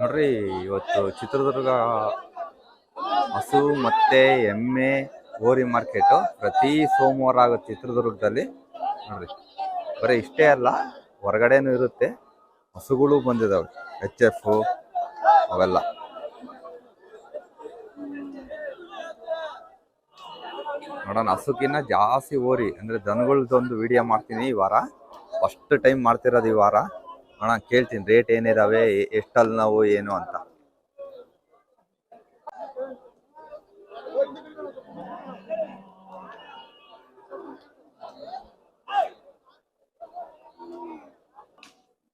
ನೋಡ್ರಿ, ಇವತ್ತು ಚಿತ್ರದುರ್ಗ ಹಸು ಮತ್ತೆ ಎಮ್ಮೆ ಓರಿ ಮಾರ್ಕೆಟು. ಪ್ರತಿ ಸೋಮವಾರ ಆಗುತ್ತೆ ಚಿತ್ರದುರ್ಗದಲ್ಲಿ. ನೋಡ್ರಿ, ಬರೀ ಇಷ್ಟೇ ಅಲ್ಲ, ಹೊರಗಡೆನೂ ಇರುತ್ತೆ. ಹಸುಗಳು ಬಂದಿದಾವೆ ಎಚ್ ಎಫ್ ಅವೆಲ್ಲ. ನೋಡೋಣ, ಹಸುಕಿನ್ನ ಜಾಸ್ತಿ ಓರಿ ಅಂದ್ರೆ ದನಗಳ್ದೊಂದು ವಿಡಿಯೋ ಮಾಡ್ತೀನಿ ಈ ವಾರ. ಫಸ್ಟ್ ಟೈಮ್ ಮಾಡ್ತಿರೋದು ಈ ವಾರ. ಅಣ್ಣ ಕೇಳ್ತೀನಿ ರೇಟ್ ಏನಿದಾವೆ ಎಷ್ಟಲ್ಲಿ ನಾವು, ಏನು ಅಂತ.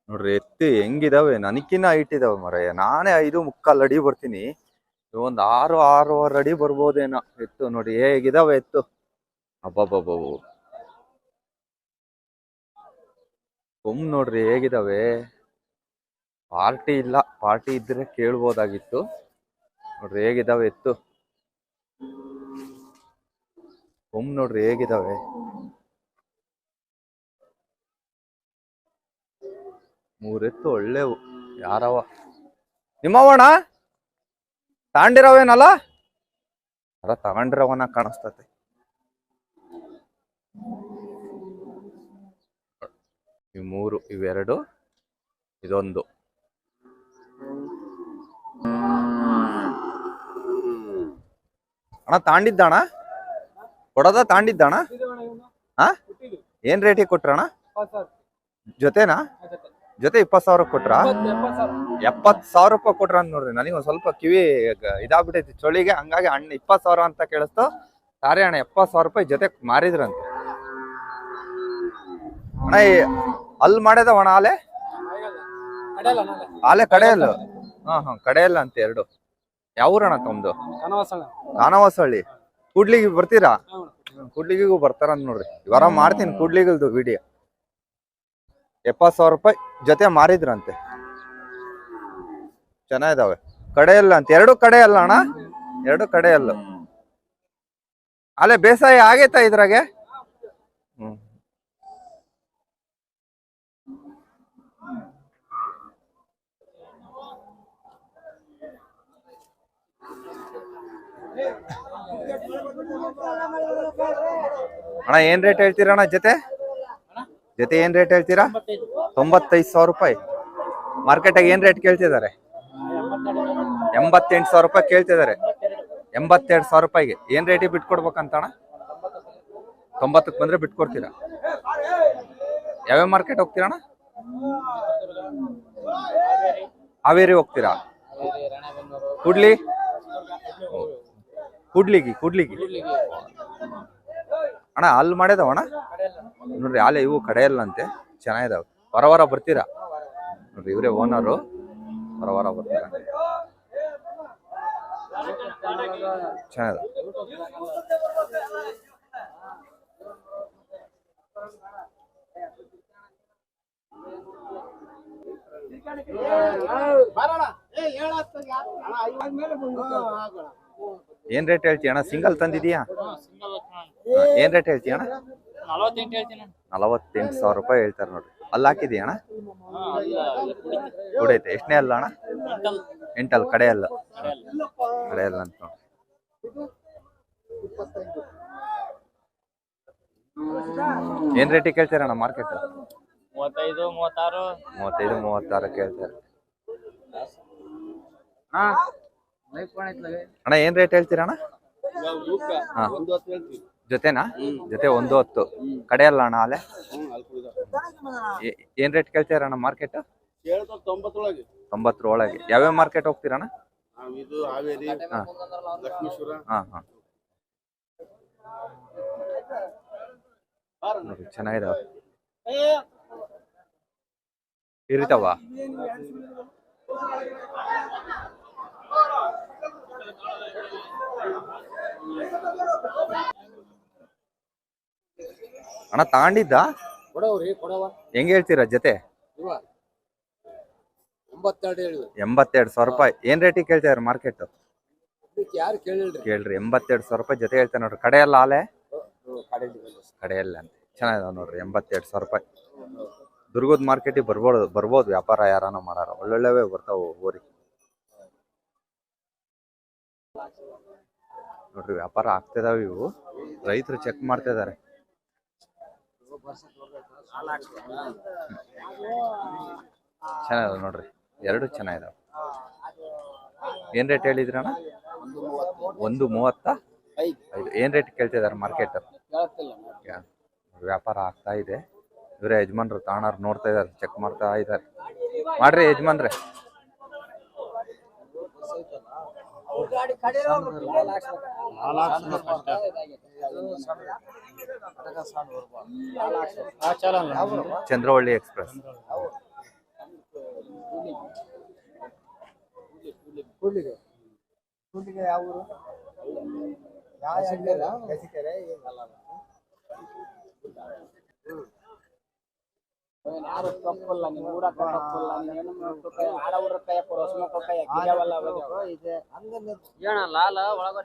ನೋಡ್ರಿ, ಎತ್ತಿ ಹೆಂಗಿದಾವೆ ನನಕಿನ್ನ ಹೈಟ್ ಇದಾವೆ ಮರಯ್ಯ ನಾನೇ ಐದು ಮುಕ್ಕಾಲು ಅಡಿ ಬರ್ತೀನಿ. ಒಂದ್ ಆರು, ಆರೂವರೆ ಅಡಿ ಬರ್ಬೋದೇನೋ, ಎತ್ತು ನೋಡಿ, ಹೇಗಿದಾವೆ, ಎತ್ತು. ಅಬ್ಬಬ್ಬಬ್ಬವು ಕೊಮ್ ನೋಡ್ರಿ ಹೇಗಿದಾವೆ. ಪಾರ್ಟಿ ಇಲ್ಲ, ಪಾರ್ಟಿ ಇದ್ರೆ ಕೇಳ್ಬೋದಾಗಿತ್ತು. ನೋಡ್ರಿ ಹೇಗಿದಾವೆ ಎತ್ತು. ಕೊಮ್ ನೋಡ್ರಿ ಹೇಗಿದಾವೆ. ಮೂರೆತ್ತು ಒಳ್ಳೆವು, ಯಾರವ. ನಿಮ್ಮವಣ ತಾಂಡಿರವೇನಲ್ಲ? ಅರ ತಗೊಂಡಿರವನ ಕಾಣಿಸ್ತತೆ. ಈ ಮೂರು, ಇವೆರಡು, ಇದೊಂದು. ಅಣ್ಣ ತಾಂಡಿದ್ದಣ ಕೊಡದ ತಾಂಡಿದ್ದಣ ಹಾ ಏನ್ ರೇಟಿಗೆ ಕೊಟ್ರಣ ಜೊತೆನಾ? ಜೊತೆ ಇಪ್ಪತ್ ಸಾವಿರ ಕೊಟ್ರ? ಎಪ್ಪತ್ ಸಾವಿರ ರೂಪಾಯಿ ಕೊಟ್ರ ಅಂತ ನೋಡ್ರಿ. ನನಗೆ ಒಂದ್ ಸ್ವಲ್ಪ ಕಿವಿ ಇದಾಗ್ಬಿಟ್ಟೈತಿ ಚಳಿಗೆ ಹಂಗಾಗಿ ಅಣ್ಣ ಇಪ್ಪತ್ ಸಾವಿರ ಅಂತ ಕೇಳಿಸ್ತು. ಸಾರಿ ಅಣ್ಣ ಎಪ್ಪತ್ ಸಾವಿರ ರೂಪಾಯಿ ಜೊತೆ ಮಾರಿದ್ರಂತೆ. ಅಣ್ಣ ಅಲ್ಲಿ ಮಾಡ್ಯದ ಅಣ್ಣ ಆಲೆ? ಆಲೆ ಕಡೆಯಲ್ಲ? ಹಾ ಹಾ ಕಡೆಯಲ್ಲ ಅಂತ ಎರಡು. ಯಾವ ಊರಣ್ಣ ತಮ್ದು? ಕಾನವಾಸಹಳ್ಳಿ ಕೂಡ್ಲಿಗೆ ಬರ್ತೀರಾ? ಕೂಡ್ಲಿಗಿಗೂ ಬರ್ತಾರಂತ ನೋಡ್ರಿ. ಇವರ ಮಾಡ್ತೀನಿ ಕೂಡ್ಲಿಗಲ್ದು ವಿಡಿಯೋ ಎಪ್ಪತ್ ಸಾವಿರ ರೂಪಾಯಿ ಜೊತೆ ಮಾರಿದ್ರಂತೆ. ಚೆನ್ನಾಗಿದಾವೆ. ಕಡೆಯಲ್ಲ ಅಂತ. ಎರಡು ಕಡೆ ಅಲ್ಲ ಅಣ್ಣ? ಎರಡು ಕಡೆ ಅಲ್ಲ ಅಲ್ಲೇ ಬೇಸಾಯ ಆಗೈತಾ ಇದ್ರಾಗೆ? ಹ್ಮ್. ಅಣ್ಣ ಏನ್ ರೇಟ್ ಹೇಳ್ತೀರಾ ಅಣ್ಣ ಜೊತೆ? ಜೊತೆ ಏನ್ ರೇಟ್ ಹೇಳ್ತೀರಾ? ತೊಂಬತ್ತೈದು ಸಾವಿರ ರೂಪಾಯಿ. ಮಾರ್ಕೆಟಾಗ ಏನ್ ರೇಟ್ ಕೇಳ್ತಿದ್ದಾರೆ? ಎಂಬತ್ತೆಂಟು ಸಾವಿರ ರೂಪಾಯಿ ಕೇಳ್ತಿದ್ದಾರೆ. ಎಂಬತ್ತೆರಡು ಸಾವಿರ ರೂಪಾಯಿಗೆ. ಏನ್ ರೇಟಿಗೆ ಬಿಟ್ಕೊಡ್ಬೇಕಂತ ಅಣ್ಣ? ತೊಂಬತ್ತಕ್ಕೆ ಬಂದ್ರೆ ಬಿಟ್ಕೊಡ್ತೀರಾ? ಯಾವ್ಯಾವ ಮಾರ್ಕೆಟ್ ಹೋಗ್ತೀರಾ ಅಣ್ಣ? ಹಾವೇರಿ ಹೋಗ್ತೀರಾ? ಕುಡ್ಲಿ ಕುಡ್ಲಿಗಿ ಕೂಡ್ಲಿಗಿ ಅಣ್ಣ ಅಲ್ಲಿ ಮಾಡ್ಯದವ ಅಣ್ಣ? ನೋಡ್ರಿ ಆಲೆ ಇವು ಕಡೆಯಲ್ಲಂತೆ ಚೆನ್ನಾಗಿದಾವೆ. ಹೊರ ಹೊರ ಬರ್ತೀರಾ? ನೋಡ್ರಿ, ಇವರೇ ಓನರು ಹೊರ ಬರ್ತೀರಾ? ಚೆನ್ನಾಗಿದೆ ಏನ್ ರೇಟ್ ಹೇಳ್ತೀಯ ಅಣ್ಣ? ಸಿಂಗಲ್ ತಂದಿದೀಯಾ? ಏನ್ ರೇಟ್ ಹೇಳ್ತೀಯ ಅಣ್ಣ? ನಲವತ್ತೆಂಟು ಸಾವಿರ ರೂಪಾಯಿ ಹೇಳ್ತಾರೆ ನೋಡ್ರಿ. ಅಲ್ಲಿ ಹಾಕಿದೀಯ ಅಣ್ಣ? ಕುಡೈತೆ ಎಷ್ಟನೇ ಅಲ್ಲ ಅಣ್ಣ? ಎಂಟಲ್. ಕಡೆ ಅಲ್ಲ ಕಡೆ ಅಲ್ಲ ಅಂತ ನೋಡಿ ಏನ್ ರೇಟಿಗೆ ಕೇಳ್ತೀರಣ್ಣ ಮಾರ್ಕೆಟ್ ಮೂವತ್ತೈದು ಮೂವತ್ತಾರು. ಮೂವತ್ತೈದು ಮೂವತ್ತಾರು ಕೇಳ್ತಾರೆ ಅಣ್ಣ, ಏನ್ ರೇಟ್ ಹೇಳ್ತೀರಣ್ಣ. ಜೊತೆನಾ? ಜೊತೆ ಒಂದು ಹೊತ್ತು. ಕಡೆ ಅಲ್ಲ ಅಣ್ಣ ಅಲೆ ಏನ್ ರೇಟ್ ಕೇಳ್ತೀರಣ್ಣ ಮಾರ್ಕೆಟ್ ತೊಂಬತ್ತರ ಒಳಗೆ ಯಾವ್ಯಾವ ಮಾರ್ಕೆಟ್ ಹೋಗ್ತೀರಣ್ಣ? ಚೆನ್ನಾಗಿದಾವ ಇರ್ತಾವ? ಅಣ್ಣ ತಗೊಂಡಿದ್ದ ಕೊಡವ್ರಿ ಕೊಡವ. ಹೆಂಗ್ ಹೇಳ್ತೀರಾ ಜೊತೆ? ಇವ. ಒಂಬತ್ತೆರಡು ಹೇಳಿದ್ರು. ಎಂಬತ್ತೆರಡು ಸಾವಿರ ರೂಪಾಯಿ. ಏನ್ ರೇಟಿಗೆ ಕೇಳ್ತಾರ ಮಾರ್ಕೆಟ್ ಇದಕ್ಕೆ ಯಾರು ಕೇಳಿಲ್ರಿ? ಕೇಳ್ರಿ ಎಂಬತ್ತೆರಡು ಸಾವಿರ ರೂಪಾಯಿ ಜೊತೆ ಹೇಳ್ತಾರೆ ನೋಡ್ರಿ. ಕಡೆ ಎಲ್ಲ ಆಲೆ? ಕಡೆಯಲ್ಲ ಅಂತ. ಚೆನ್ನಾಗಿದೆ ನೋಡ್ರಿ ಎಂಬತ್ತೆರಡು ಸಾವಿರ ರೂಪಾಯಿ. ದುರ್ಗದ ಮಾರ್ಕೆಟಿಗೆ ಬರ್ಬೋದು ಬರ್ಬೋದು ವ್ಯಾಪಾರ ಯಾರನ್ನ ಮಾಡಾರ. ಒಳ್ಳೊಳ್ಳೆವೇ ಬರ್ತಾವ ಊರಿ ನೋಡ್ರಿ ವ್ಯಾಪಾರ ಆಗ್ತಿದಾವೆ ಇವು. ರೈತರು ಚೆಕ್ ಮಾಡ್ತಾ ಇದಾರೆ ಚೆನ್ನಾಗಿದಾವೆ ನೋಡ್ರಿ. ಎರಡು ಚೆನ್ನಾಗಿದಾವೆ. ಏನ್ ರೇಟ್ ಹೇಳಿದ್ರಣ್ಣ? ಒಂದು ಮೂವತ್ತ? ಏನ್ ರೇಟ್ ಕೇಳ್ತಿದಾರೆ ಮಾರ್ಕೆಟ್ ವ್ಯಾಪಾರ ಆಗ್ತಾ ಇದೆ. ಇವರೇ ಯಜಮಾನ್ರು ತಾಣಾರ್ ನೋಡ್ತಾ ಇದಾರೆ ಚೆಕ್ ಮಾಡ್ತಾ ಇದಾರೆ. ಮಾಡ್ರಿ ಯಜಮಾನ್ರೆ. ಚಂದ್ರವಳ್ಳಿ ಎಕ್ಸ್ಪ್ರೆಸ್ ಯಾವ ಊರು ಯಾವ ಗಸಿಕೆರೆ ಯಾರು ತಪ್ಪಲ್ಲ ನೀವು ಊರಕ್ಕ ತಪ್ಪಲ್ಲ ನೀನು ಕೊಟ್ಟಾಯ ಆಡ ಊರ ಕೈ ಇದೆ. ಏನ ಲಾಲ ಒಳಗ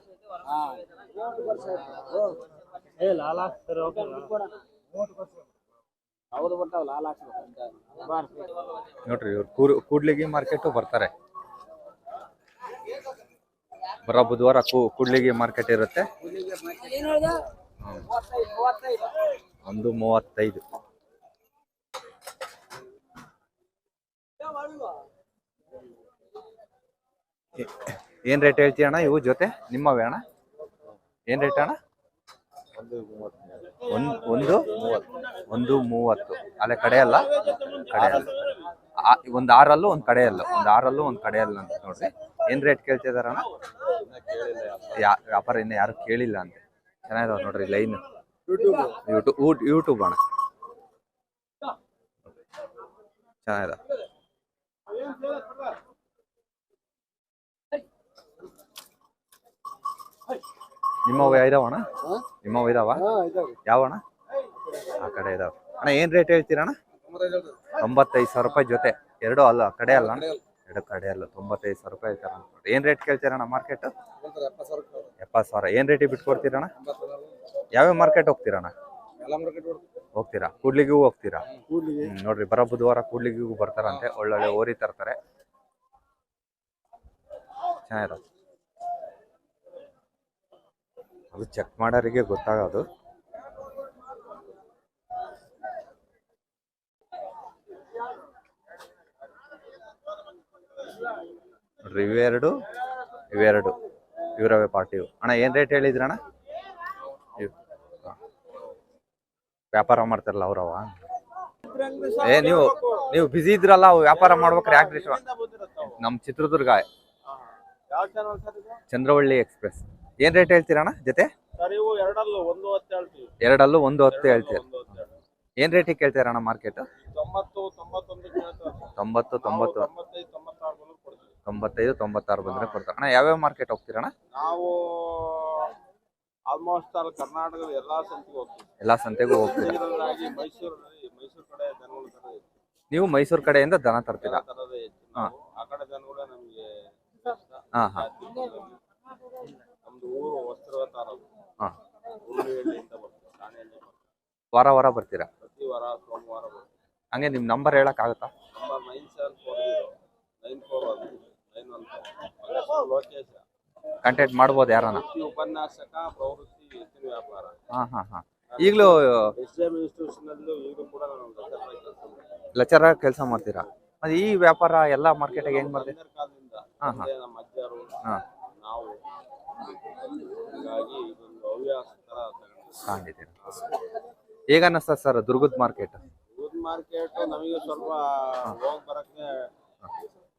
ಹೌದು ಬರ್ತಾವ ಲಾಲ್ ಹಾಕ್ಸ್ಬೇಕು. ನೋಡ್ರಿ ಇವ್ರು ಕೂಡ್ಲಿಗಿ ಮಾರ್ಕೆಟ್ ಬರ್ತಾರೆ. ಬರೋ ಬುಧವಾರ ಕೂಡ್ಲಿಗಿ ಮಾರ್ಕೆಟ್ ಇರುತ್ತೆ. ಒಂದು ಮೂವತ್ತೈದು. ಏನ್ ರೇಟ್ ಹೇಳ್ತೀಯ ಅಣ್ಣ ಇವು ಜೊತೆ? ನಿಮ್ಮವೇ ಅಣ್ಣ? ಏನ್ ರೇಟ್ ಅಣ್ಣ? ಒಂದ್, ಒಂದು ಮೂವತ್ತು. ಅಲ್ಲೇ ಕಡೆ ಅಲ್ಲ? ಕಡೆ ಅಲ್ಲ. ಒಂದ್ ಆರಲ್ಲೂ ಒಂದ್ ಕಡೆ ಅಲ್ಲ. ಒಂದ್ ಆರಲ್ಲೂ ಒಂದ್ ಕಡೆ ಅಲ್ಲ ಅಂತ ನೋಡ್ರಿ. ಏನ್ ರೇಟ್ ಕೇಳ್ತಿದಾರಣ ಯಾ, ವ್ಯಾಪಾರ ಇನ್ನ ಯಾರು ಕೇಳಿಲ್ಲ ಅಂತ. ಚೆನ್ನಾಗಿದಾವ ನೋಡ್ರಿ ಲೈನ್. ಯೂಟ್ಯೂಬ್ ಯೂಟ್ಯೂಬ್ ಅಣ್ಣ. ಚೆನ್ನಾಗಿದಾವ. ನಿಮ್ಮವ ಇದಾವಣ ನಿಮ್ಮವ ಇದಾವ? ಯಾವಣ ಆ ಕಡೆ ಇದಾವ. ಅಣ್ಣ ಏನ್ ರೇಟ್ ಹೇಳ್ತೀರಣ್ಣ? ತೊಂಬತ್ತೈದು ಸಾವಿರ ರೂಪಾಯಿ ಜೊತೆ. ಎರಡು ಅಲ್ಲ ಕಡೆ ಅಲ್ಲ? ಎರಡು ಕಡೆ ಅಲ್ಲ ತೊಂಬತ್ತೈದು ಸಾವಿರ ರೂಪಾಯಿ ಹೇಳ್ತಾರ ಏನ್ ರೇಟ್ ಕೇಳ್ತೀರಣ್ಣ ಮಾರ್ಕೆಟ್? ಎಪ್ಪತ್ತು ಸಾವಿರ. ಏನ್ ರೇಟಿಗೆ ಬಿಟ್ಕೊಡ್ತೀರಣ್ಣ? ಯಾವ್ಯಾವ ಮಾರ್ಕೆಟ್ ಹೋಗ್ತೀರಣ್ಣ? ಹೋಗ್ತೀರಾ? ಕೂಡ್ಲಿಗೂ ಹೋಗ್ತೀರಾ? ಕೂಡ್ಲಿಗೆ. ಹ್ಮ್, ನೋಡ್ರಿ ಬರೋ ಬುಧವಾರ ಕೂಡ್ಲಿಗೂ ಬರ್ತಾರಂತೆ ಒಳ್ಳೊಳ್ಳೆ ಓರಿ ತರ್ತಾರೆ. ಚೆನ್ನಾಗಿರೋದು ಅದು ಚೆಕ್ ಮಾಡೋರಿಗೆ ಗೊತ್ತಾಗೋದು. ನೋಡ್ರಿ ಇವೆರಡು ಇವೆರಡು ಇವರವೇ ಪಾರ್ಟಿವು ಅಣ್ಣ ಏನ್ ರೇಟ್ ಹೇಳಿದ್ರಣ್ಣ ಇವ್- ಹಾ. ವ್ಯಾಪಾರ ಮಾಡ್ತಾರಲ್ಲ ಅವ್ರವ ಏ ನೀವು ನೀವು ಬಿಸಿ ಇದ್ರಲ್ಲ ವ್ಯಾಪಾರ ಮಾಡ್ಬೇಕ್ರಿ ಯಾಕ್ರಿ? ನಮ್ ಚಿತ್ರದುರ್ಗ. ಚಂದ್ರವಳ್ಳಿ ಎಕ್ಸ್ಪ್ರೆಸ್. ಏನ್ ರೇಟ್ ಹೇಳ್ತೀರಣ್ಣ ಜೊತೆ? ಎರಡಲ್ಲೂ ಒಂದು ಹೊತ್ತು ಹೇಳ್ತೀರ. ಏನ್ ರೇಟಿಗೆ ಕೇಳ್ತೀರಣ್ಣ ಮಾರ್ಕೆಟ್ ತೊಂಬತ್ತು ತೊಂಬತ್ತು ತೊಂಬತ್ತೈದು ತೊಂಬತ್ತಾರು ಬಂದ್ರೆ ಕೊಡ್ತಾರೆ ಅಣ್ಣ ಯಾವ್ಯಾವ ಮಾರ್ಕೆಟ್ ಹೋಗ್ತೀರಣ್ಣ? ನಾವು ಆಲ್ಮೋಸ್ಟ್ ಆಲ್ ಕರ್ನಾಟಕದ ಎಲ್ಲಾ ಸಂತೆಗೂ ಹೋಗ್ತೀವಿ. ಎಲ್ಲಾ ಸಂತೆಗೂ ಹೋಗ್ತೀವಿ. ಇದರಿಂದಾಗಿ ಮೈಸೂರಲ್ಲಿ ಮೈಸೂರು ಕಡೆ ದನಗಳು ತರ ನೀವು ಮೈಸೂರು ಕಡೆಯಿಂದ ದನ ತರ್ತೀರಾ? ತರದೇ ಹೆಚ್ಚು. ನಾವು ಆ ಕಡೆ ದನಗಳ ನಮ್ಗೆ. ಹಾ ಹಾ. ನಮ್ದು ಊರು ವಸ್ತ್ರ ತಾಲೂಕು ಹಾ. ಹುರುಳಿಹಳ್ಳಿ ಅಂತ ಬರ್ತದೆ ವಾರ ವಾರ ಬರ್ತೀರಾ? ಪ್ರತಿ ವಾರ ಸೋಮವಾರ ಬರ್ತದೆ. ಹಂಗೆ ನಿಮ್ ನಂಬರ್ ಹೇಳಕ್ ಆಗುತ್ತಾ number nine seven four zero nine four one nine one Lokesha. Contact ಮಾಡ್ಬೋದು ಯಾರನ್ನ? ಉಪನ್ಯಾಸಕ ಪ್ರವೃತ್ತಿ ಹೆಚ್ಚಿನ ವ್ಯಾಪಾರ. ಹಾ ಹಾ ಹಾ. ಈಗಲೂ ಎಸ್ ಎಂ ಇನ್ಸ್ಟಿಟ್ಯೂಷನ್ ಅಲ್ಲೂ ಈಗಲೂ ಕೂಡ ನಾನು ಲೆಕ್ಚರ್ ಕೆಲಸ ಮಾಡ್ತೀನಿ ಕೆಲಸ ಮಾಡ್ತೀರಾ? ಮತ್ತೆ ಈ ವ್ಯಾಪಾರ ಎಲ್ಲ ಮಾರ್ಕೆಟಿಗೆ ಹೆಂಗ್ ಬರ್ತೀರಾ ಹಿಂದಿನ ಕಾಲದಿಂದ ಹಾ, ಹಾ. ತಂದೆ ನಮ್ಮ ಅಜ್ಜರು ಹಾ. ನಾವು. ಹೀಗಾಗಿ ಇದೊಂದು ಹವ್ಯಾಸ ತರ ಹೇಗ ಸರ್ ದುರ್ಗದ ಮಾರ್ಕೆಟ್ ಫುಡ್ ಮಾರ್ಕೆಟ್ ನಮಗೆ ಸ್ವಲ್ಪ ಹೋಗ್ ಬರಕ್ಕೆ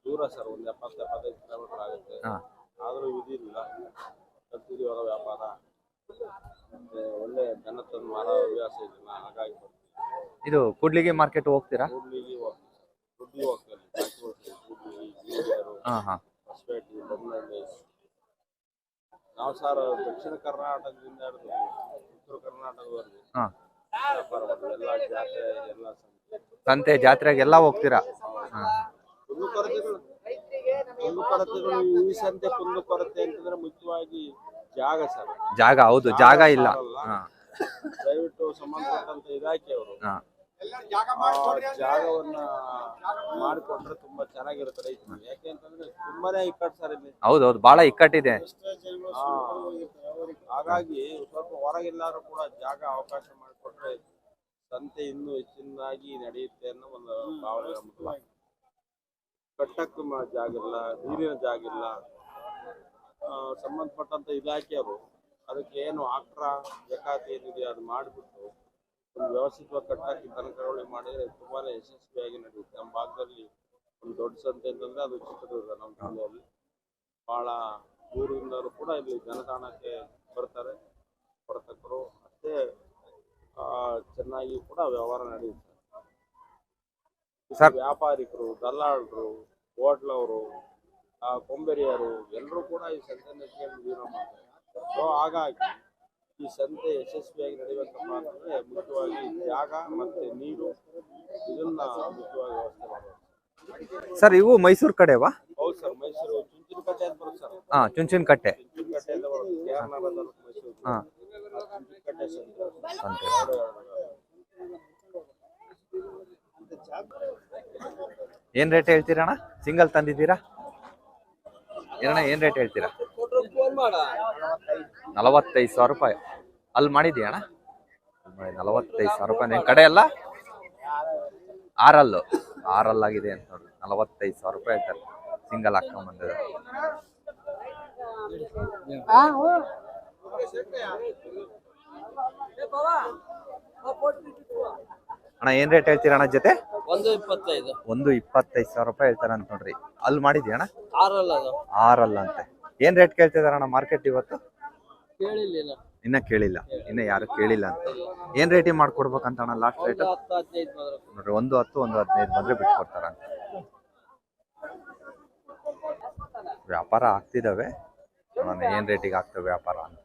ದೂರ ಸರ್ ಒಂದ್ ಎಪ್ಪತ್ತು ಎಪ್ಪತ್ತೈದು ಕಿಲೋಮೀಟರ್ ಆಗುತ್ತೆ. ಹಾ. ಆದ್ರೂ ಇದಿಲ್ಲ. ಕಲ್ತಿದೀವಿ ಹೊರ ವ್ಯಾಪಾರ. ಮತ್ತೆ ಒಳ್ಳೆ ದನ ತಂದು ಮಾರೋ ಹವ್ಯಾಸ ಇದೆಲ್ಲ ಹಾಗಾಗಿ ಬರ್ತೀವಿ ಇದು ಕೂಡ್ಲಿಗಿ ಮಾರ್ಕೆಟ್ ಹೋಗ್ತೀರಾ? ಕೂಡ್ಲಿಗೆ ಹೋಗ್ತೀವಿ ದುಡ್ಡಿಗೆ ಬೀದರ್, ಹಾ ಹಾ. ಹೊಸಪೇಟೆ ಬೊಮ್ಮನಹಳ್ಳಿ ನಾವು ಸರ್ ದಕ್ಷಿಣ ಕರ್ನಾಟಕದಿಂದ ಹಿಡಿದು ಉತ್ತರ ಕರ್ನಾಟಕದವರೆಗೂ ಹಾ. ವ್ಯಾಪಾರ ಮಾಡ್ತೀವಿ. ಎಲ್ಲ ಜಾತ್ರೆ ಎಲ್ಲ ಸಂತೆ. ಸಂತೆ ಜಾತ್ರೆಗೆಲ್ಲ ಹೋಗ್ತೀರಾ? ಹಾ. ಕುಂದು ಕೊರತೆಗಳು ಈ ಸಂತೆ ಕುಂದು ಅಂತಂದ್ರೆ ಮುಖ್ಯವಾಗಿ ಜಾಗ ಸರ್. ಜಾಗ ಹೌದು ಜಾಗ ಇಲ್ಲ. ಹಾ. ದಯವಿಟ್ಟು ಸಂಬಂಧಪಟ್ಟಂತ ಇಲಾಖೆಯವರು ಹಾ. ಆ ಜಾಗವನ್ನ ಮಾಡಿಕೊಟ್ರೆ ತುಂಬಾ ಚೆನ್ನಾಗಿರುತ್ತೆ ರೈತರು. ಯಾಕೆ ಅಂತಂದ್ರೆ ತುಂಬಾನೇ ಇಕ್ಕಟ್ಟು ಸರ್ ಇಲ್ಲಿ. ಹೌದು ಬಹಳ ಇಕ್ಕಟ್ಟಿದೆ. ಆ, ಹಾಗಾಗಿ ಸ್ವಲ್ಪ ಹೊರಗಿಲ್ಲಾರು ಕೂಡ ಜಾಗ ಅವಕಾಶ ಮಾಡಿಕೊಟ್ರೆ ಸಂತೆ ಇನ್ನೂ ಹೆಚ್ಚಿನದಾಗಿ ನಡೆಯುತ್ತೆ ಅನ್ನೋ ಒಂದು ಭಾವನೆ ನಮ್ದು. ಕಟ್ಟಕ್ಕೆ ಜಾಗ ಇಲ್ಲ, ನೀರಿನ ಜಾಗ ಇಲ್ಲ. ಸಂಬಂಧಪಟ್ಟಂತ ಇಲಾಖೆಯವರು ಅದಕ್ಕೆ ಏನು ಆಕ್ರ ಜಕಾತಿ ಏನಿದೆ ಅದು ಮಾಡಿಬಿಟ್ಟು ಒಂದು ವ್ಯವಸ್ಥಿತವಾಗಿ ಕಟ್ಟಕ್ಕೆ ತನಕರವಳಿ ಮಾಡಿದ್ರೆ ತುಂಬಾನೇ ಯಶಸ್ವಿಯಾಗಿ ನಡೆಯುತ್ತೆ. ನಮ್ಮ ಭಾಗದಲ್ಲಿ ಒಂದು ದೊಡ್ಡ ಸಂತೆ ಅಂತಂದ್ರೆ ಅದು ಚಿತ್ರದುರ್ಗ, ನಮ್ಮ ಜಿಲ್ಲೆಯಲ್ಲಿ. ಬಹಳ ದೂರದಿಂದಲೂ ಕೂಡ ಇಲ್ಲಿ ಜನತಾಣಕ್ಕೆ ಬರ್ತಾರೆ. ವರ್ತಕರು ಅಷ್ಟೇ ಚೆನ್ನಾಗಿ ಕೂಡ ವ್ಯವಹಾರ ನಡೆಯುತ್ತೆ. ಸರ್- ವ್ಯಾಪಾರಿಕರು ದಲ್ಲಾಳರು ಹೋಟ್ಲವರು ಆ ಕೊಂಬೆರಿಯರು ಎಲ್ಲರೂ ಕೂಡ ಈ ಸಂತೆಯನ್ನು ಜೀವನ ಮಾಡ್ತಾರೆ. ಸೊ ಹಾಗಾಗಿ ಈ ಸಂತೆ ಯಶಸ್ವಿಯಾಗಿ ನಡೆಯಬೇಕಪ್ಪ ಅಂತಂದ್ರೆ ಮುಖ್ಯವಾಗಿ ಜಾಗ ಮತ್ತೆ ನೀರು. ಇದನ್ನ ಮುಖ್ಯವಾಗಿ ವ್ಯವಸ್ಥೆ ಮಾಡಬೇಕು ಸರ್ ಇವು ಮೈಸೂರು ಕಡೆವಾ? ಹೌದು ಸರ್ ಮೈಸೂರು ಚುಂಚನಕಟ್ಟೆ ಅಂತ ಬರುತ್ತೆ ಸರ್. ಹಾ ಚುಂಚಿನ ಕಟ್ಟೆ ಚುಂಚಿನ ಕಟ್ಟೆ ಅಂತ ಬರುತ್ತೆ ತಾಲೂಕು ಮೈಸೂರು. ಹಾ. ಚುಂಚಿನ ಕಟ್ಟೆ ಸಂತೆ. ಏನ್ ರೇಟ್ ಹೇಳ್ತೀರಣ್ಣ? ಸಿಂಗಲ್ ತಂದಿದ್ದೀರಾ? ಏನಣ್ಣ ಏನ್ ರೇಟ್ ಹೇಳ್ತೀರಾ? ನಲವತ್ತೈದು ಸಾವಿರ ರೂಪಾಯಿ. ಅಲ್ಲಿ ಮಾಡಿದ್ಯಾ ಅಣ್ಣ ನಲವತ್ತೈದು ಸಾವಿರ ರೂಪಾಯಿ. ನಿಮ್ ಕಡೆ ಅಲ್ಲ? ಆರಲ್ಲು. ಆರಲ್ ಆಗಿದೆ ಅಂತ ನೋಡಿ. ನಲವತ್ತೈದು ಸಾವಿರ ರೂಪಾಯಿ ಹೇಳ್ತಾರೆ ಸಿಂಗಲ್ ಹಾಕೊಂಡ್ ಬಂದಿದೆ ಅಣ್ಣ ಏನ್ ರೇಟ್ ಹೇಳ್ತೀರಾ ಅಣ್ಣ ಜೊತೆ? ಒಂದು ಇಪ್ಪತ್ತೈದು. ಒಂದು ಇಪ್ಪತ್ತೈದು ಸಾವಿರ ರೂಪಾಯಿ ಹೇಳ್ತಾರ ಅಂತ ನೋಡ್ರಿ. ಅಲ್ಲಿ ಮಾಡಿದ್ಯಾ ಅಣ್ಣ? ಆರಲ್ಲ ಅದು. ಆರಲ್ಲ ಅಂತೆ. ಏನ್ ರೇಟ್ ಕೇಳ್ತಿದಾರ ಅಣ್ಣ ಮಾರ್ಕೆಟ್ ಇವತ್ತು? ಕೇಳಿಲ್ಲ ಇನ್ನ ಕೇಳಿಲ್ಲ. ಇನ್ನ ಯಾರು ಕೇಳಿಲ್ಲ ಅಂತ. ಏನ್ ರೇಟಿಂಗ್ ಮಾಡ್ಕೊಡ್ಬೇಕಂತ ಅಣ್ಣ ಲಾಸ್ಟ್ ರೇಟ್ ಹತ್ತು ಹದಿನೈದು ಬಂದ್ರೆ ನೋಡ್ರಿ ಒಂದು ಹತ್ತು ಒಂದು ಹದಿನೈದು ಬಂದ್ರೆ ಬಿಟ್ಕೊಡ್ತಾರ ಅಂತ. ವ್ಯಾಪಾರ ಆಗ್ತಿದಾವೆ. ನೋಡೋಣ ಏನ್ ರೇಟಿಗೆ ಆಗ್ತವೆ ವ್ಯಾಪಾರ ಅಂತ?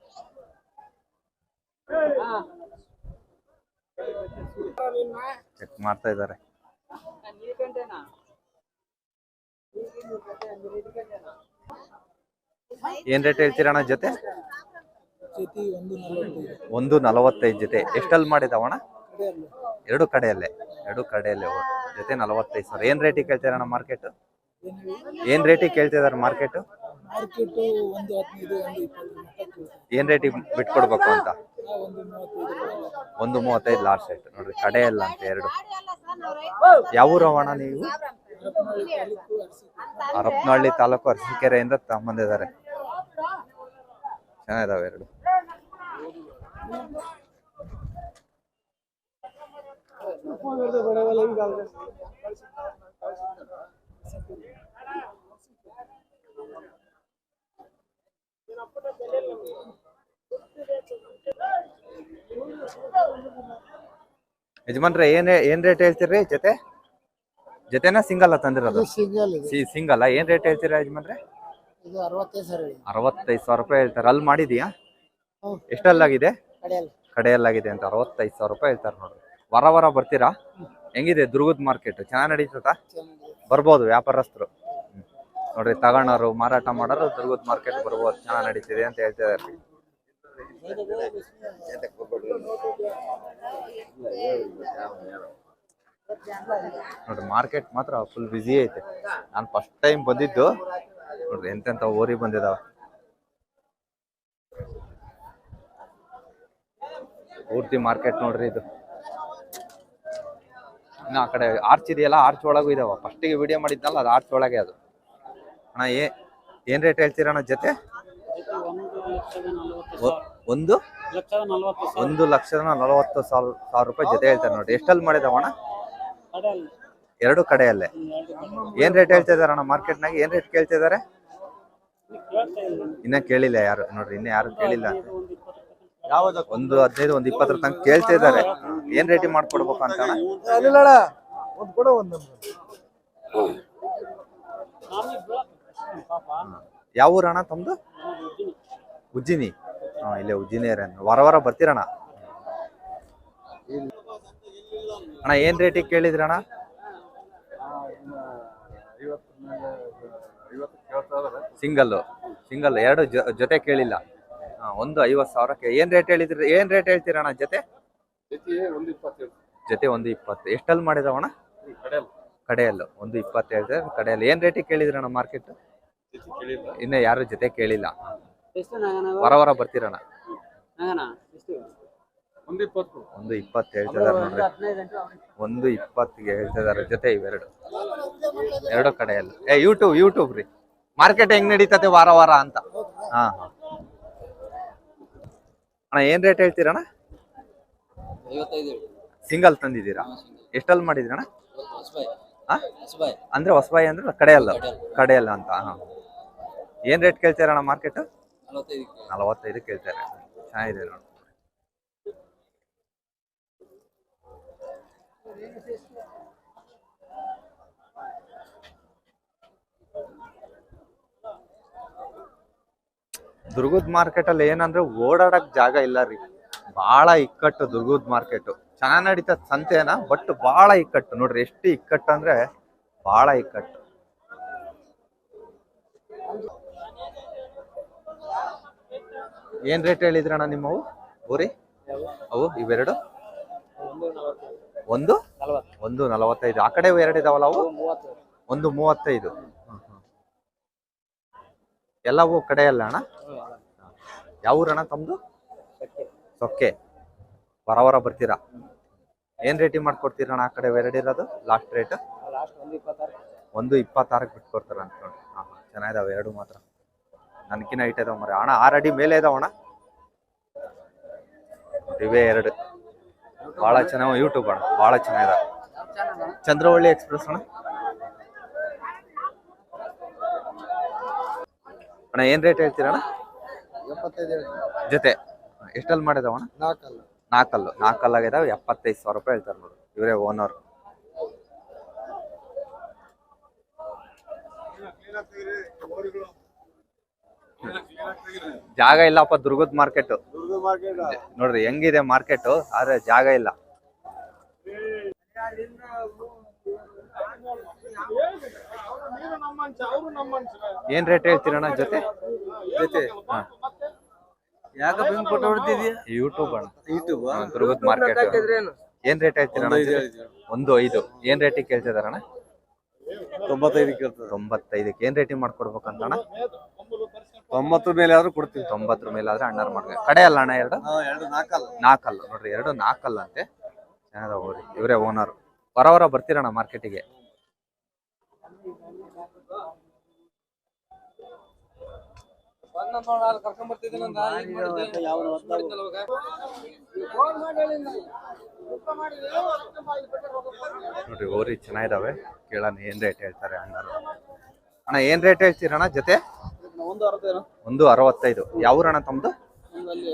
ಚೆಕ್ ಮಾಡ್ತಾ ಇದಾರೆ ಏನ್ ರೇಟ್ ಹೇಳ್ತೀರಣ್ಣ ಜೊತೆ? ಒಂದು ನಲವತ್ತೈದು ಜೊತೆ. ಎಷ್ಟಲ್ಲಿ ಮಾಡಿದವಣ ಎರಡು ಕಡೆಯಲ್ಲೇ. ಎರಡು ಕಡೆಯಲ್ಲೇ. ಜೊತೆ ನಲವತ್ತೈದು ಸಾವಿರ. ಏನ್ ರೇಟಿಗೆ ಕೇಳ್ತೀರಣ್ಣ ಮಾರ್ಕೆಟ್ ಏನ್ ರೇಟಿಗೆ ಕೇಳ್ತಿದಾರೆ ಮಾರ್ಕೆಟ್ ಏನ್ ರೇಟಿಗೆ ಬಿಟ್ಕೊಡ್ಬೇಕು ಅಂತ? ಒಂದು ಮೂವತ್ತೈದು ಲಾಸ್ಟ್ ರೇಟ್ ನೋಡ್ರಿ, ಕಡೆ ಎಲ್ಲ ಅಂತ ಎರಡು. ಯಾವ ಊರವಣ ನೀವು? ಹರಪನಹಳ್ಳಿ ತಾಲೂಕು ಅರಸೀಕೆರೆಯಿಂದ ತಗೊಂಬಂದಿದ್ದಾರೆ ಚೆನ್ನಾಗಿದಾವೆ ಎರಡು. ಯಜಮಾನ್ರೆ ಏನ್ ಏನ್ ರೇಟ್ ಹೇಳ್ತೀರಿ ಜೊತೆ? ಜೊತೆನಾ ಸಿಂಗಲ್ ತಂದಿರೋದು? ಸಿಂಗಲ್ ಏನ್ ರೇಟ್ ಹೇಳ್ತೀರಾ ಯಜಮಾನ್ರೆ? ಇದು ಅರವತ್ತೈದು ಸಾವಿರ ಹೇಳಿ. ಅರವತ್ತೈದು ಸಾವಿರ ರೂಪಾಯಿ ಹೇಳ್ತಾರೆ. ಅಲ್ಲಿ ಮಾಡಿದ್ಯಾ. ಎಷ್ಟಲ್ಲಾಗಿದೆ? ಕಡೆಯಲ್ಲ. ಕಡೆಯಲ್ಲಾಗಿದೆ ಅಂತ ಅರವತ್ತೈದು ಸಾವಿರ ರೂಪಾಯಿ ಹೇಳ್ತಾರೆ ನೋಡ್ರಿ. ವಾರ ವಾರ ಬರ್ತೀರಾ? ಹೆಂಗಿದೆ? ದುರ್ಗದ ಮಾರ್ಕೆಟ್ ಚೆನ್ನಾಗಿ ನಡೀತದ? ಬರ್ಬೋದು ವ್ಯಾಪಾರಸ್ಥರು. ನೋಡ್ರಿ ತಗೋಣರು ಮಾರಾಟ ಮಾಡೋರು ದುರ್ಗದ ಮಾರ್ಕೆಟ್ ಬರ್ಬೋದು. ಚೆನ್ನಾಗಿ ನಡೀತಿದೆ ಅಂತ ಹೇಳ್ತಿದ್ದಾರೆ. ನೋಡ್ರಿ ಮಾರ್ಕೆಟ್ ಮಾತ್ರ ಫುಲ್ ಬ್ಯುಸಿ ಐತೆ. ನಾನು ಫಸ್ಟ್ ಟೈಮ್ ಬಂದಿದ್ದು, ನೋಡ್ರಿ, ಎಂತೆಂತ ಓರಿ ಬಂದಿದಾವ. ಪೂರ್ತಿ ಮಾರ್ಕೆಟ್ ನೋಡ್ರಿ ಇದು. ಇನ್ನು ಆ ಕಡೆ ಆರ್ಚ್ ಇದೆಯಲ್ಲ ಆರ್ಚ್ ಒಳಗೂ ಇದಾವ. ಫಸ್ಟಿಗೆ ವಿಡಿಯೋ ಮಾಡಿದ್ನಲ್ಲ ಅದು ಆರ್ಚ್ ಒಳಗೆ ಅದು. ಅಣ್ಣ, ಏ ಏನ್ ರೇಟ್ ಹೇಳ್ತೀರಣ್ಣ ಜೊತೆ? ಒಂದು ಒಂದು ಲಕ್ಷದ ನಲವತ್ತು ಸಾವಿರ ಸಾವಿರ ರೂಪಾಯಿ ಜೊತೆ ಹೇಳ್ತಾರೆ ನೋಡಿ. ಎಷ್ಟಲ್ಲಿ ಮಾಡಿದಾವಣ್ಣ ಎರಡು ಕಡೆಯಲ್ಲೇ. ಏನ್ ರೇಟ್ ಹೇಳ್ತಾ ಇದಾರೆ ಅಣ್ಣ ಮಾರ್ಕೆಟ್ ನಾಗ ಏನ್ ರೇಟ್ ಕೇಳ್ತಾ ಇದಾರೆ ಇನ್ನ ಕೇಳಿಲ್ಲ ಯಾರು? ನೋಡ್ರಿ ಇನ್ನ ಯಾರು ಕೇಳಿಲ್ಲ. ಒಂದು ಹದಿನೈದು ಒಂದು ಇಪ್ಪತ್ತರ ತನಕ ಇದಾರೆ ಏನ್ ರೇಟಿಂಗ್ ಮಾಡ್ಕೊಡ್ಬೇಕು ಅಂತ ಅಣ್ಣ? ಅಲ್ಲಿಲ್ಲಡ ಒಂದು ಕೊಡ ಒಂದು ಯಾವ ಊರಣ್ಣ ತಮ್ದು? ಉಜ್ಜಿನಿ. ಹಾ ಇಲ್ಲೇ ಉಜ್ಜಿನಿ ವಾರ ವಾರ ಬರ್ತೀರಣ್ಣ? ಅಣ್ಣ ಏನ್ ರೇಟಿಗೆ ಕೇಳಿದ್ರಣ್ಣ? ಸಿಂಗಲ್ ಸಿಂಗಲ್ ಎರಡು ಜೊತೆ ಕೇಳಿಲ್ಲ. ಹಾ, ಒಂದು ಐವತ್ತು ಸಾವಿರಕ್ಕೆ. ಏನ್ ರೇಟ್ ಹೇಳಿದ್ರಿ ಏನ್ ರೇಟ್ ಹೇಳ್ತೀರಣ್ಣ ಜೊತೆ? ಜೊತೆ ಒಂದು ಇಪ್ಪತ್ತು. ಎಷ್ಟಲ್ಲಿ ಮಾಡಿದವಣ ಕಡೆಯಲ್ಲು ಒಂದು ಇಪ್ಪತ್ತು ಹೇಳ್ತಾರೆ ಕಡೆಯಲ್ಲಿ ಏನ್ ರೇಟಿಗೆ ಕೇಳಿದ್ರಣ್ಣ ಮಾರ್ಕೆಟ್ ಇನ್ನು ಯಾರು ಜೊತೆ ಕೇಳಿಲ್ಲ. ವಾರ ವಾರ ಎಷ್ಟು? ಒಂದು ಇಪ್ಪತ್ತು. ಹೇಳ್ತಿದಾರೆ ಒಂದು ನೋಡ್ರಿ. ಒಂದು ಇಪ್ಪತ್ತಿಗೆ ಹೇಳ್ತಿದಾರೆ ಜೊತೆ ಇವೆರಡು. ಎರಡು ಕಡೆಯಲ್ಲಿ ಏ ಯೂಟ್ಯೂಬ್ ಯೂಟ್ಯೂಬ್ ರೀ. ಮಾರ್ಕೆಟ್ ಹೆಂಗ್ ನಡೀತತೆ ವಾರ ವಾರ ಅಂತ. ಹಾ ಹಾ. ಅಣ್ಣ ಏನ್ ರೇಟ್ ಹೇಳ್ತೀರಣ್ಣ? ಸಿಂಗಲ್ ತಂದಿದ್ದೀರಾ? ಎಷ್ಟಲ್ಲಿ ಹೊಸಬಾಯ್. ಅಂದ್ರೆ ಹೊಸಬಾಯಿ ಅಂದ್ರೆ ಕಡೆಯಲ್ಲ. ಕಡೆಯಲ್ಲ. ಅಂತ ಹಾ. ಏನ್ ರೇಟ್ ಕೇಳ್ತೀರಣ್ಣ ಮಾರ್ಕೆಟ್ ನಲವತ್ತೈದು ಕೇಳ್ತಾರೆ. ಚೆನ್ನಾಗಿದೆ ನೋಡಿ. ದುರ್ಗದ ಮಾರ್ಕೆಟ್ ಅಲ್ಲಿ ಏನಂದ್ರೆ ಓಡಾಡಕ್ ಜಾಗ ಇಲ್ಲ ರೀ. ಬಹಳ ಇಕ್ಕಟ್ಟು ದುರ್ಗದ ಮಾರ್ಕೆಟ್ ಚೆನ್ನಾಗ್ ನಡೀತ ಸಂತೆನ ಬಟ್ ಬಹಳ ಇಕ್ಕಟ್ಟು. ನೋಡ್ರಿ, ಎಷ್ಟು ಇಕ್ಕಟ್ಟು ಅಂದ್ರೆ ಬಹಳ ಇಕ್ಕಟ್ಟು. ಏನ್ ರೇಟ್ ಹೇಳಿದ್ರಣ್ಣ ನಿಮ್ಮವು? ಊರಿ? ಅವು ಇವೆರಡು? ಒಂದು? ಒಂದು ನಲವತ್ತೈದು. ಆ ಕಡೆ ಎರಡು ಇದಾವಲ್ಲ ಅವು? ಒಂದು ಮೂವತ್ತೈದು. ಎಲ್ಲವೂ ಕಡೆ ಅಲ್ಲ ಅಣ್ಣ? ಯಾವ ಊರಣ್ಣ ತಮ್ದು? ಸೊಕ್ಕೆ. ವರ ವರ ಬರ್ತೀರಾ? ಏನ್ ರೇಟಿಂಗ್ ಮಾಡ್ಕೊಡ್ತೀರಣ್ಣ ಆ ಕಡೆ ಎರಡು ಇರೋದು? ಲಾಸ್ಟ್ ರೇಟ್ ಒಂದು ಇಪ್ಪತ್ತಾರು ಒಂದು ಇಪ್ಪತ್ತಾರಕ್ಕೆ ಬಿಟ್ಕೊಡ್ತಾರ ಹಾ ಹಾ. ಚೆನ್ನಾಗಿದಾವೆ ಎರಡು ಮಾತ್ರ. ನನ್ಕಿನ ಹೈಟ್ ಇದಾವ ಮರ ಅಣ್ಣ ಆರ್ ಅಡಿ ಮೇಲೆ ಇದಾವ ಅಣ್ಣ? ಇವೇ ಎರಡು. ಬಹಳ ಚೆನ್ನಾಗ ಯೂಟ್ಯೂಬ್ ಅಣ್ಣ. ಭಾಳ ಚೆನ್ನಾಗಿದಾವ ಚಂದ್ರವಳ್ಳಿ ಎಕ್ಸ್ಪ್ರೆಸ್ ಅಣ್ಣ? ಅಣ್ಣ ಏನ್ ರೇಟ್ ಹೇಳ್ತೀರಣ್ಣ ಜೊತೆ. ಎಷ್ಟಲ್ಲಿ ಮಾಡಿದಾವಣ್ಣ ನಾಲ್ಕಲ್ಲು. ನಾಲ್ಕಲ್ಲು. ನಾಲ್ಕಲ್ಲಾಗಿದಾವೆ ಎಪ್ಪತ್ತೈದು ಸಾವಿರ ರೂಪಾಯಿ ಹೇಳ್ತಾರೆ ನೋಡಿ. ಇವರೇ ಓನರ್ ಜಾಗ ಇಲ್ಲಪ್ಪ ದುರ್ಗದ ಮಾರ್ಕೆಟ್ ನೋಡ್ರಿ ಹೆಂಗಿದೆ ಮಾರ್ಕೆಟ್ ಆದ್ರೆ ಜಾಗ ಇಲ್ಲ. ಏನ್ ರೇಟ್ ಹೇಳ್ತೀರಣ್ಣ ಜೊತೆ? ಜೊತೆ ಯಾಕ ಬೆಂಗ್ ಕೊಟ್ಟು ಹೊಡ್ತಿದ್ಯಾ ಯೂಟ್ಯೂಬ್ ಅಣ್ಣ. ಯೂಟ್ಯೂಬ್ ದುರ್ಗದ ಮಾರ್ಕೆಟ್ ಏನ್? ರೇಟ್ ಹೇಳ್ತೀರಣ್ಣ? ಒಂದು ಐದು ಏನ್ ರೇಟಿಗೆ ಕೇಳ್ತಿದಾರಣ್ಣ? ತೊಂಬತ್ತೈದಕ್ಕೆ ತೊಂಬತ್ತೈದಕ್ಕೆ. ಏನ್ ರೇಟಿಂಗ್ ಮಾಡ್ಕೊಡ್ಬೇಕಂತ ಅಣ್ಣ ತೊಂಬತ್ತರ ಮೇಲೆ ಆದ್ರೂ ಕೊಡ್ತೀವಿ. ತೊಂಬತ್ತರ ಮೇಲೆ ಆದ್ರೆ ಅಣ್ಣಾರ್ ಮಾಡ್ಬೇಕು. ಕಡೆ ಅಲ್ಲ ಅಣ್ಣ ಎರಡು? ಎರಡು ನಾಲ್ಕಲ್ಲ ನಾಲ್ಕಲ್ಲ ನೋಡ್ರಿ ಎರಡು ನಾಲ್ಕಲ್ಲ ಅಂತೆ. ಚೆನ್ನಾಗದ ಹೋಗ್ರಿ ಇವರೇ ಓನರ್ ಹೊರವರ ಹೊರ ಬರ್ತೀರಣ್ಣ ಮಾರ್ಕೆಟಿಗೆ? ನೋಡ್ರಿ ಓರಿ ಚೆನ್ನಾಗಿದಾವೆ. ಕೇಳೋಣ ಏನ್ ರೇಟ್ ಹೇಳ್ತಾರೆ ಅಣ್ಣರು. ಅಣ್ಣ ಏನ್ ರೇಟ್ ಹೇಳ್ತೀರಣ್ಣ ಜೊತೆ? ಒಂದು ಅರವತ್ತೈದು. ಯಾವ ಊರಣ್ಣ ತಮ್ದು? ಅಲ್ಲಿ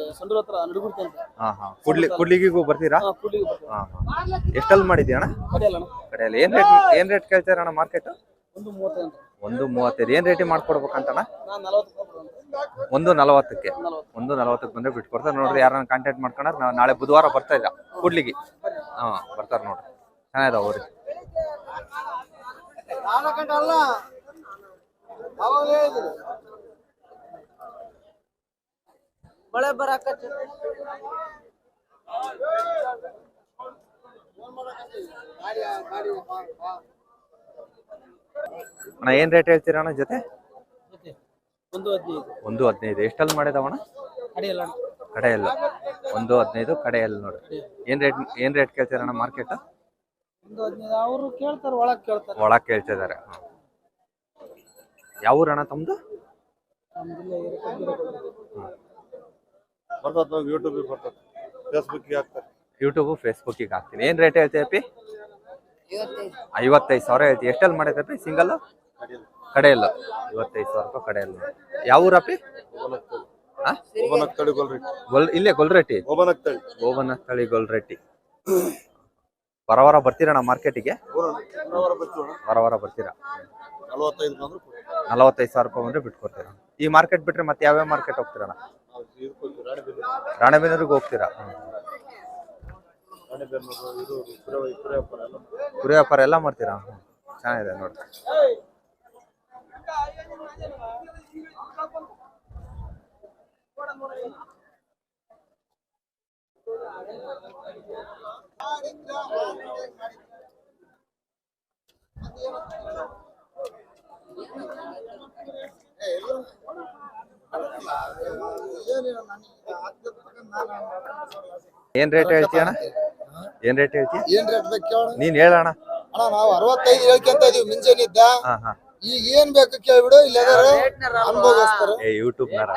ಹಾ ಹಾ. ಕುಡ್ಲಿ ಕುಡ್ಲಿಗಿಗೂ ಬರ್ತೀರಾ? ಹಾ ಎಷ್ಟಲ್ಲಿ ಮಾಡಿದ್ಯಾ ಅಣ್ಣ? ಕಡೆಯಲ್ಲ ಏನ್ ರೇಟ್ ಏನ್ ರೇಟ್ ಕೇಳ್ತಾರ ಮಾರ್ಕೆಟ್ ಒಂದು ಮೂವತ್ತೈದು ಏನ್ ರೇಟಿ ಮಾಡ್ಕೊಡ್ಬೇಕಂತಣ್ಣ ಒಂದು ನಲವತ್ತಕ್ಕೆ. ನಲವತ್ತು. ಒಂದು ನಲವತ್ತಕ್ಕೆ ಬಂದ್ರೆ ಬಿಟ್ಕೊಡ್ತಾರೆ. ನೋಡ್ರಿ ಯಾರನ್ನ ಕಾಂಟ್ಯಾಕ್ಟ್ ಮಾಡ್ಕೊಂಡ್ರೆ ನಾವು ನಾಳೆ ಬುಧವಾರ ಬರ್ತಾ ಇದ್ದ ಕುಡ್ಲಿಗೆ. ಹಾ ಬರ್ತಾರೆ ನೋಡ್ರಿ. ಚೆನ್ನಾಗಿದಾವ ಅವ್ರಿ. ಮಳೆ ಬರಾಕ ಅಣ್ಣ ಏನ್ ರೇಟ್ ಹೇಳ್ತೀರಣ್ಣ ಜೊತೆ? ಒಂದು ಹದಿನೈದು. ಒಂದು ಹದಿನೈದು. ಎಷ್ಟಲ್ಲಿ ಮಾಡಿದಾವಣ್ಣ ಅಡಿಯಲ್ಲ ಕಡೆಯಲ್ಲ. ಒಂದು ಹದಿನೈದು ಕಡೆಯಲ್ಲಿ ನೋಡಿ. ಏನ್ ರೇಟ್ ಏನ್ ರೇಟ್ ಕೇಳ್ತೀರಣ್ಣ ಮಾರ್ಕೆಟ್ ಒಂದು ಹದಿನೈದು. ಅವರು ಕೇಳ್ತಾರೆ ಒಳಗೆ ಕೇಳ್ತಾರೆ. ಒಳಗ್ ಕೇಳ್ತಿದ್ದಾರೆ ಯಾವ ಊರಣ್ಣ ಇರಕ್ಕೆ ಬರ್ತದ ಯೂಟ್ಯೂಬ್ ಬರ್ತದೆ. ಫೇಸ್ಬುಕ್ ಹಾಕ್ತಾರೆ. ಯೂಟ್ಯೂಬ್ ಫೇಸ್ಬುಕ್ಕಿಗೆ ಹಾಕ್ತೀನಿ. ಏನ್ ರೇಟ್ ಹೇಳ್ತೀಯಪ್ಪಿ ಐವತ್ತೈದು ಸಾವಿರ ಹೇಳ್ತೀವಿ ಎಷ್ಟಲ್ಲಿ ಮಾಡಿದಪ್ಪಿ ಸಿಂಗಲ್ ಕಡೆಯಲ್ಲ. ಐವತ್ತೈದು ಸಾವಿರ ರೂಪಾಯಿ ಕಡೆಯಲ್ಲ. ಯಾವ ಊರಪ್ಪಿ? ಗೋಬನಕ್ತಳಿ ಗೊಲ್ ಇಲ್ಲೇ ಗೊಲ್ರೆಟ್ಟಿ? ಗೋಬನಕ್ತಳಿ ಗೋವನಸ್ಥಳಿ ಗೊಲ್ರೆಟ್ಟಿ. ವಾರ ಬರ್ತೀರಣ್ಣ ಮಾರ್ಕೆಟಿಗೆ? ವಾರ ಬರ್ತೀರಾ? ನಲವತ್ತೈದು ಸಾವಿರ ರೂಪಾಯಿ ಬಂದ್ರೆ ಬಿಟ್ಕೊಡ್ತೀರಾ? ಈ ಮಾರ್ಕೆಟ್ ಬಿಟ್ರೆ ಮತ್ತೆ ಯಾವ್ಯಾವ ಮಾರ್ಕೆಟ್ ಹೋಗ್ತೀರಣ್ಣ? ರಾಣೆಬೆನ್ನೂರಿಗೆ ಹೋಗ್ತೀರಾ? ಕುರಿ ವ್ಯಾಪಾರ ಎಲ್ಲ ಮಾಡ್ತೀರಾ? ಚೆನ್ನಾಗಿದೆ ನೋಡಿ ಏನ್ ರೇಟ್ ಹೇಳ್ತೀಯ ಅಣ್ಣ ಏನ್ ರೇಟ್ ಹೇಳ್ತೀಯ? ಏನ್ ರೇಟ್ ಬೇಕು ಕೇಳೋಣ? ನೀನ್ ಹೇಳಣ ಅಣ್ಣ ನಾವು ಅರವತ್ತೈದು ಹೇಳ್ಕೊಂತ ಇದೀವಿ ಮುಂಜಾನಿದ್ದ. ಹಾ ಈಗ ಏನ್ ಬೇಕು ಕೇಳ್ಬಿಡು ಇಲ್ಲ ಅನುಭವಿಸ್ತಾರ. ಏ ಯೂಟ್ಯೂಬ್ ನಾರ?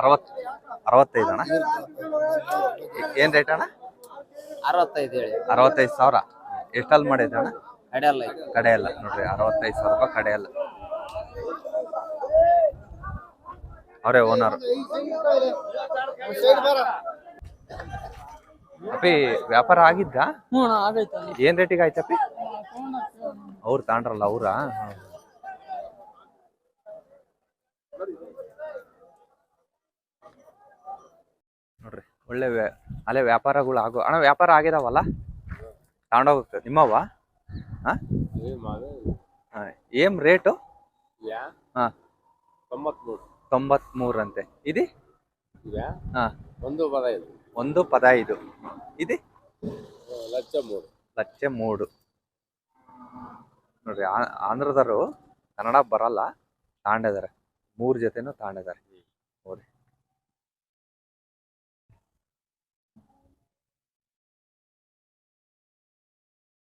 ಅರವತ್ ಅರವತ್ತೈದು ಅಣ್ಣ? ಏನ್ ರೇಟ್ ಅಣ್ಣ? ಅರವತ್ತೈದು ಹೇಳಿ. ಅರವತ್ತೈದು ಸಾವಿರ. ಎಷ್ಟಲ್ಲಿ ಮಾಡಿದ್ದೆ ಅಣ್ಣ? ಕಡೆ ಅಲ್ಲ ನೋಡ್ರಿ ಅರವತ್ತೈದು ಸಾವಿರ ರೂಪಾಯಿ ಕಡೆ ಅಲ್ಲ ಅವರೇ ಓನರ್ ಅಪ್ಪಿ ವ್ಯಾಪಾರ ಆಗಿದ್ದ ಏನ್ ರೇಟಿಗೆ ಆಯ್ತಪ್ಪಿ ಅವ್ರು ತಾಂಡ್ರಲ್ಲ ಅವ್ರ? ನೋಡ್ರಿ ಒಳ್ಳೆ ವ್ಯಾ- ಅಲ್ಲೇ ವ್ಯಾಪಾರಗಳು ಆಗೋ ಅಣ್ಣ ವ್ಯಾಪಾರ ಆಗಿದಾವಲ್ಲ? ತಗೊಂಡೋಗಕ್ಕೆ ನಿಮ್ಮವ. ಏನ್ ರೇಟು? ಯಾ? ಹಾ. ತೊಂಬತ್ಮೂರು. ತೊಂಬತ್ಮೂರು ಅಂತೆ ಇದು? ಈಗ ಹಾ. ಒಂದು ಪದೈದು ಒಂದು ಪದ ಇದು. ಲಕ್ಷ ಮೂರು. ಲಕ್ಷ ಮೂಡು ನೋಡ್ರಿ ಆಂಧ್ರದವರು ಕನ್ನಡ ಬರಲ್ಲ ತಾಂಡಿದಾರೆ ಮೂರು ಜೊತೆನೂ ತಾಂಡಿದಾರೆ ನೋಡ್ರಿ